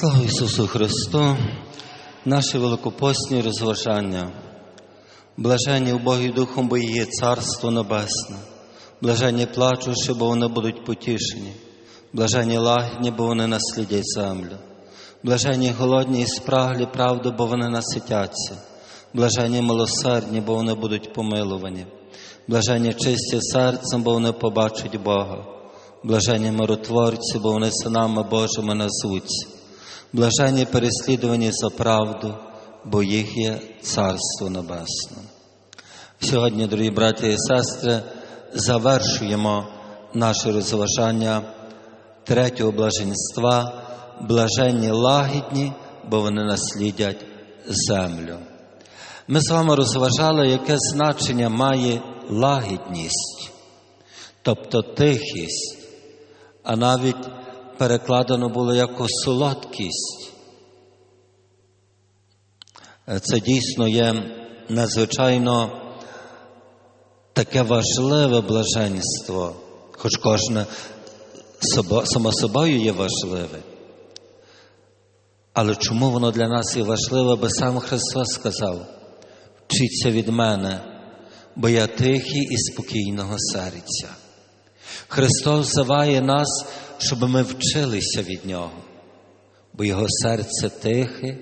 Слава Ісусу Христу, наші великопосні розважання, блаженні убогі Духом, бо є Царство Небесне, блаженні плачущі, бо вони будуть потішені, блаженні лагідні, бо вони наслідять землю, блаженні голодні і спраглі правди, бо вони наситяться, блаженні милосердні, бо вони будуть помилувані, блаженні чисті серцем, бо вони побачать Бога. Блаженні миротворці, бо вони синами Божими назвуться. Блаженні переслідувані за правду, бо їх є Царство Небесне. Сьогодні, дорогі браті і сестри, завершуємо наше розважання третього блаженства, блаженні лагідні, бо вони наслідять землю. Ми з вами розважали, яке значення має лагідність, тобто тихість а навіть перекладено було як солодкість. Це дійсно є надзвичайно таке важливе блаженство, хоч кожне само собою є важливе. Але чому воно для нас є важливе, бо сам Христос сказав, вчіться від мене, бо я тихий і спокійного серця. Христос взиває нас, щоб ми вчилися від Нього, бо Його серце тихе,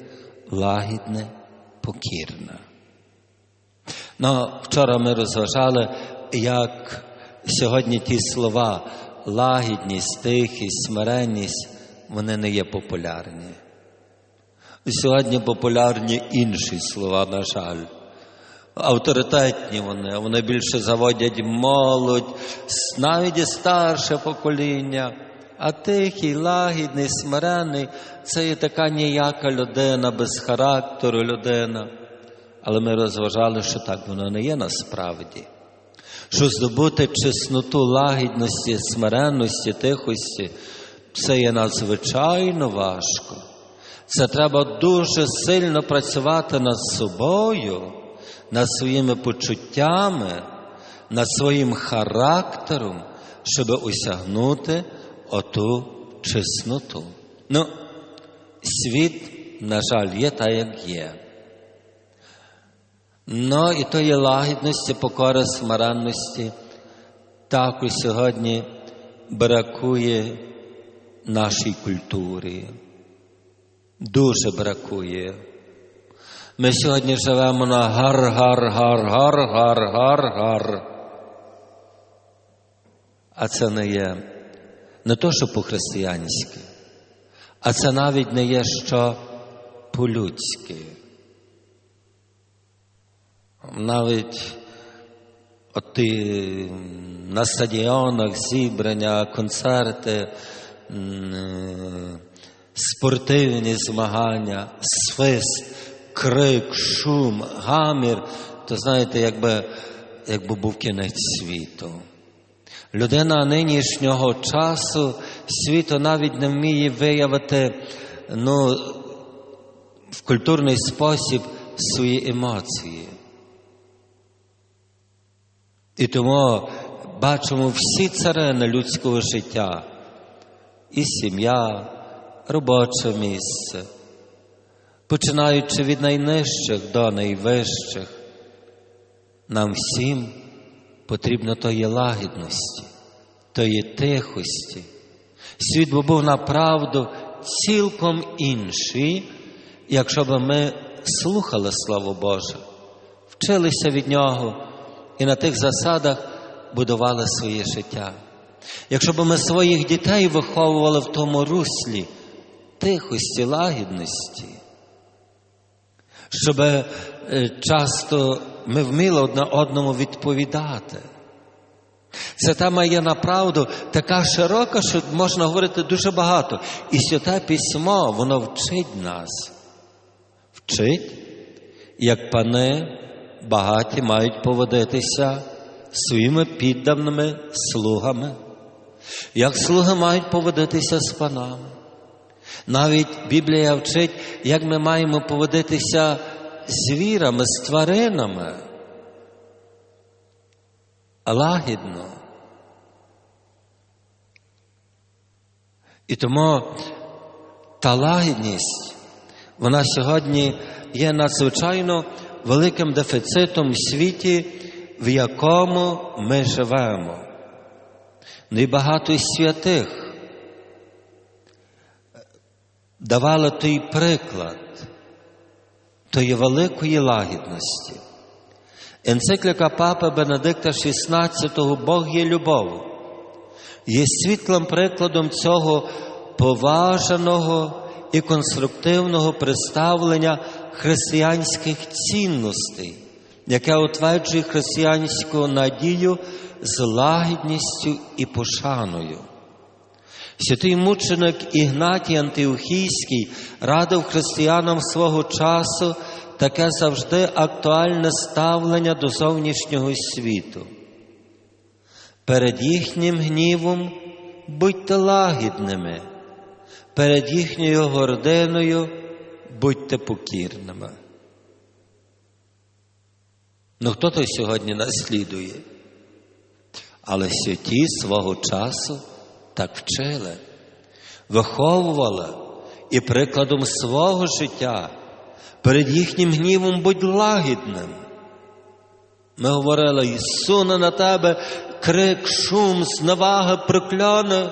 лагідне, покірне. Ну, Вчора ми розважали, як сьогодні ті слова лагідність, тихість, смиренність, вони не є популярні. Сьогодні популярні інші слова, на жаль. Авторитетні вони, вони більше заводять молодь, навіть і старше покоління, а тихий, лагідний, смирений це є така ніяка людина, без характеру людина. Але ми розважали, що так воно не є насправді. Що здобути чесноту лагідності, смиренності, тихості, це є надзвичайно важко. Це треба дуже сильно працювати над собою над своїми почуттями, над своїм характером, щоб осягнути оту чесноту. Ну, світ, на жаль, є так, як є. Ну і тої лагідності, покори, смиренності також сьогодні бракує нашій культурі. Дуже бракує. Ми сьогодні живемо на гар, гар, гар, гар, гар, гар, гар. А це не є не то, що по-християнськи, а це навіть не є що по-людськи. Навіть от ти на стадіонах зібрання, концерти, спортивні змагання, свист крик, шум, гамір, то знаєте, якби, якби був кінець світу. Людина нинішнього часу світу навіть не вміє виявити ну, в культурний спосіб свої емоції. І тому бачимо всі царини людського життя, і сім'я, робоче місце починаючи від найнижчих до найвищих, нам всім потрібно тої лагідності, тої тихості. Світ би був направду цілком інший, якщо б ми слухали Слово Боже, вчилися від Нього і на тих засадах будували своє життя. Якщо б ми своїх дітей виховували в тому руслі тихості, лагідності, щоб е, часто ми вміли одне одному відповідати. Це тема є направду така широка, що можна говорити дуже багато. І святе письмо, воно вчить нас. Вчить, як пани багаті мають поводитися своїми підданими слугами, як слуги мають поводитися з панами. Навіть Біблія вчить, як ми маємо поводитися з вірами, з тваринами. Лагідно. І тому та лагідність, вона сьогодні є надзвичайно великим дефіцитом в світі, в якому ми живемо. Ну і багато святих давали той приклад тої великої лагідності. Енцикліка Папи Бенедикта XVI Бог є любов, є світлим прикладом цього поважаного і конструктивного представлення християнських цінностей, яке утверджує християнську надію з лагідністю і пошаною. Святий мученик Ігнатій Антиохійський радив християнам свого часу таке завжди актуальне ставлення до зовнішнього світу. Перед їхнім гнівом будьте лагідними, перед їхньою гординою будьте покірними. Ну хто то сьогодні наслідує? Але святі свого часу так вчили, виховували і прикладом свого життя перед їхнім гнівом будь лагідним. Ми говорили, Ісуне на тебе крик, шум, зневага, прокляне.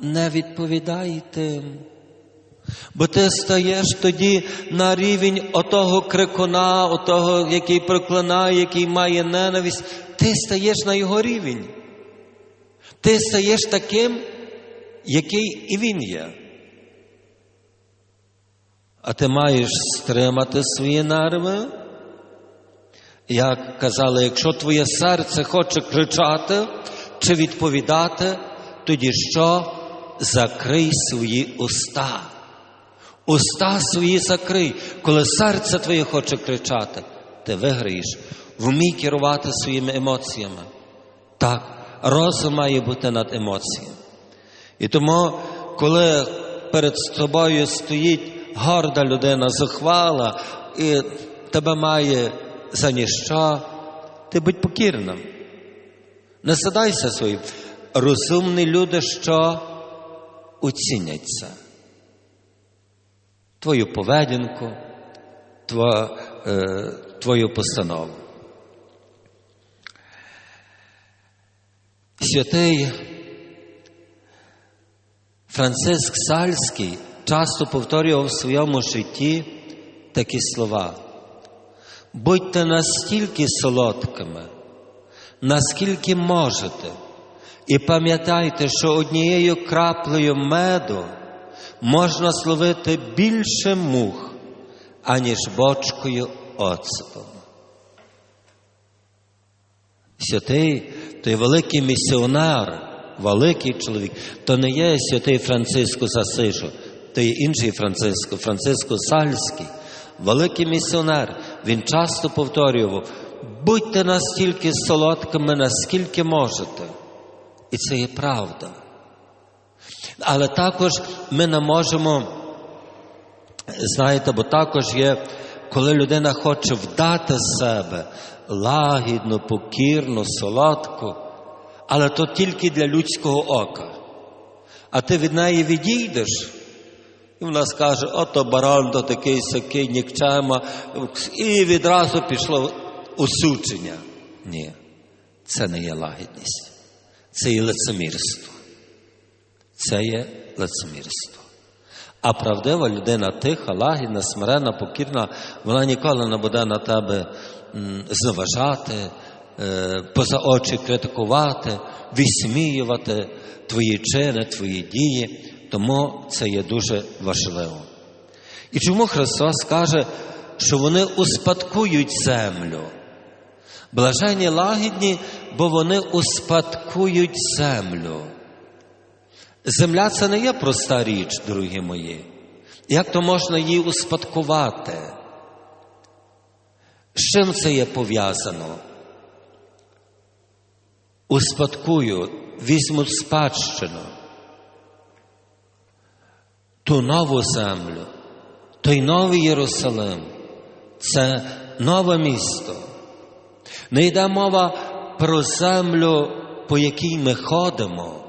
Не відповідай тим. Бо ти стаєш тоді на рівень отого крикуна, отого, який проклинає, який має ненависть, ти стаєш на його рівень. Ти стаєш таким, який і він є. А ти маєш стримати свої нерви. Як казали, якщо твоє серце хоче кричати чи відповідати, тоді що? Закрий свої уста. Уста свої закрий. Коли серце твоє хоче кричати, ти виграєш. Вмій керувати своїми емоціями. Так, розум має бути над емоціями. І тому, коли перед тобою стоїть горда людина, зухвала, і тебе має за ніщо, ти будь покірним. Не садайся своїм. Розумні люди, що оціняться. Твою поведінку, е, твою постанову. Святий Франциск Сальський часто повторював в своєму житті такі слова. Будьте настільки солодкими, наскільки можете, і пам'ятайте, що однією краплею меду можна словити більше мух, аніж бочкою оцетом. Святий той великий місіонер, великий чоловік, то не є святий Франциско Засижу, то є інший Франциско, Франциско Сальський, великий місіонер. Він часто повторював: будьте настільки солодкими, наскільки можете. І це є правда. Але також ми не можемо, знаєте, бо також є, коли людина хоче вдати себе лагідно, покірно, солодко, але то тільки для людського ока. А ти від неї відійдеш, і вона скаже, ото баран, то такий сякий нікчема, і відразу пішло осучення. Ні, це не є лагідність, це є лицемірство. Це є лицемірство. А правдива людина тиха, лагідна, смирена, покірна, вона ніколи не буде на тебе зневажати, поза очі критикувати, висміювати твої чини, твої дії. Тому це є дуже важливо. І чому Христос каже, що вони успадкують землю? Блаженні лагідні, бо вони успадкують землю. Земля це не є проста річ, дорогі мої. Як то можна її успадкувати? З чим це є пов'язано? Успадкую, візьмуть спадщину, ту нову землю, той новий Єрусалим, це нове місто. Не йде мова про землю, по якій ми ходимо.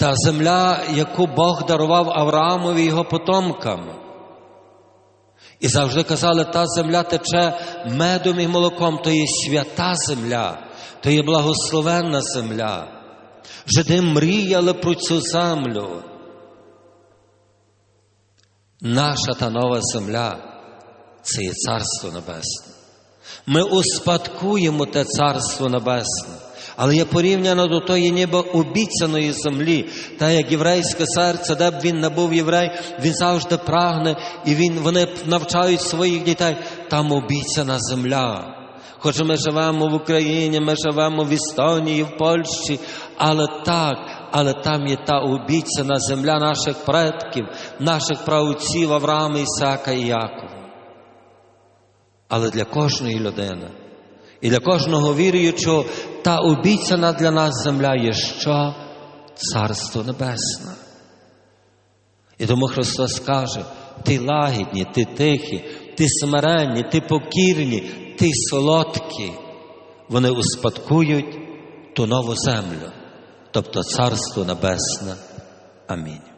Та земля, яку Бог дарував Авраамові і його потомкам. І завжди казали, та земля тече медом і молоком, то є свята земля, то є благословенна земля. Жиди мріяли про цю землю. Наша та нова земля це є Царство Небесне. Ми успадкуємо те Царство Небесне, але є порівняно до тої ніби обіцяної землі, та як єврейське серце, де б він не був єврей, він завжди прагне, і він, вони навчають своїх дітей, там обіцяна земля. Хоч ми живемо в Україні, ми живемо в Естонії, в Польщі, але так, але там є та обіцяна земля наших предків, наших праотців Авраама, Ісака і Якова. Але для кожної людини і для кожного віруючого та обіцяна для нас земля є що? Царство Небесне. І тому Христос каже, ти лагідні, ти тихі, ти смиренні, ти покірні, ти солодкі. Вони успадкують ту нову землю, тобто Царство Небесне. Амінь.